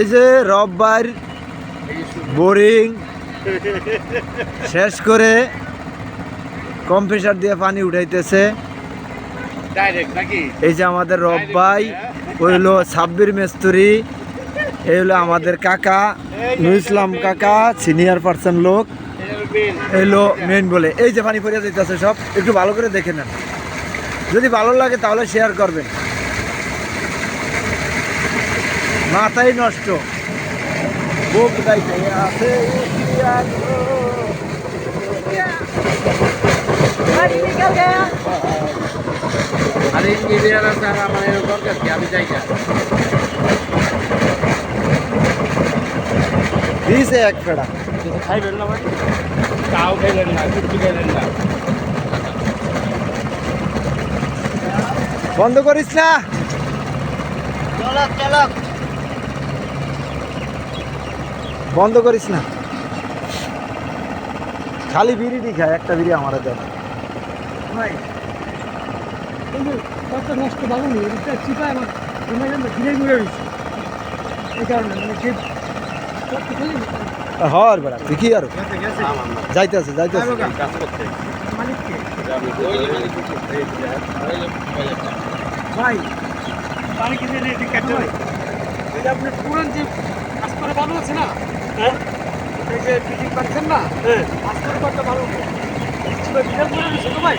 এই যে রববার বোরিং শেষ করে কম্প্রেসার দিয়ে পানি উঠাইতেছে। এই যে আমাদের রব্বাই ওই হলো সাব্বির মেস্তুরি এই হলো আমাদের কাকা নুর ইসলাম কাকা সিনিয়র পার্সন লোক এই হলো মেন বলে। এই যে পানি পড়িয়া দিতেছে সব একটু ভালো করে দেখে নেন। যদি ভালো লাগে তাহলে শেয়ার করবেন। মাথাই নষ্ট। বুক গাইতে আছে আর ইঞ্জিনিয়ার আছে আর আমার এর দরকার কি? আমি যাই না। দিছে এক ফেড়া। খাইবেন না ভাই। তাও খাইলেন না কিছু খাইলেন না। বন্ধ করিস না। চলক চলক বন্ধ করিস না। খালি বিড়ি খায় একটা বিড়ি আমার দেয় যে কত নষ্ট ভালো নেই এটা চিপায় আমার ঘুমে গেলে ঘিরে ঘুরে রয়েছে এই কারণে মানে যে হর বেড়া কি আর। যাইতেছে যাইতেছে। কাজ করতে। ভাই বাড়ি কিনে পুরান যে আস্তরে ভালো আছে না? হ্যাঁ? এই যে ফিটিং পাচ্ছেন না হ্যাঁ। কত ভালো করে তো ভাই?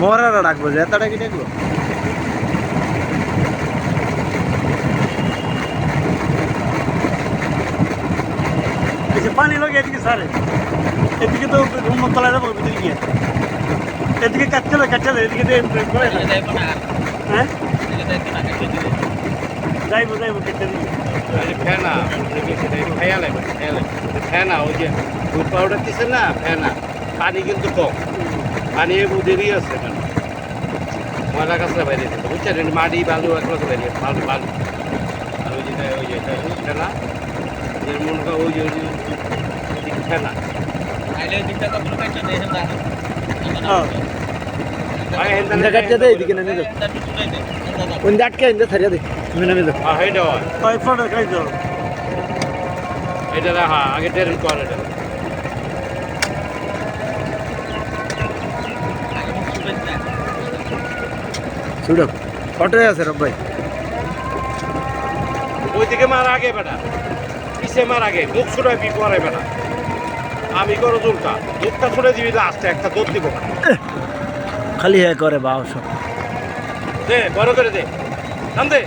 মরারা ডাকবো যে এতটা কি ডাকবো পানি লাগে এদিকে সারে এদিকে তো উন্নতলা যাব ভিতরে গিয়ে। এদিকে কাটতে হবে কাটতে হবে এদিকে হ্যাঁ? যাইবো যাইবো কেটে দিই ফেনা খেয়া লাগবে খেয়া লাগবে ফেনা ওই যে দুধ পাউডার দিছে না ফেনা পানি কিন্তু কম। পানি বুঝেরই আছে এখানে ময়লা কাছরা বাইরে দিতে বুঝছেন? মাটি বালু একলা বাইরে বালু বালু। আর ওই যেটা ওই যেটা ফেনা মনে করো ওই যে ওই যে ওইদিকে ফেনা। ইন্দা ছাড়িয়া দে তুমি নেমে যাও হ্যাঁ হেটা হয় ওই ফটো খাই দাও এটা হ্যাঁ আগে ট্রেন কর এটা আছে রব্বাই ওইদিকে মার আগে বেটা। পিছে মার আগে, মুখ ছুটাই বি পরে বেটা। আমি করো দুলটা দুধটা ছুটে দিবি লাস্টে একটা দুধ দিব। খালি হ্যাঁ করে বাবা সব। দে বড় করে দে। নাম দে।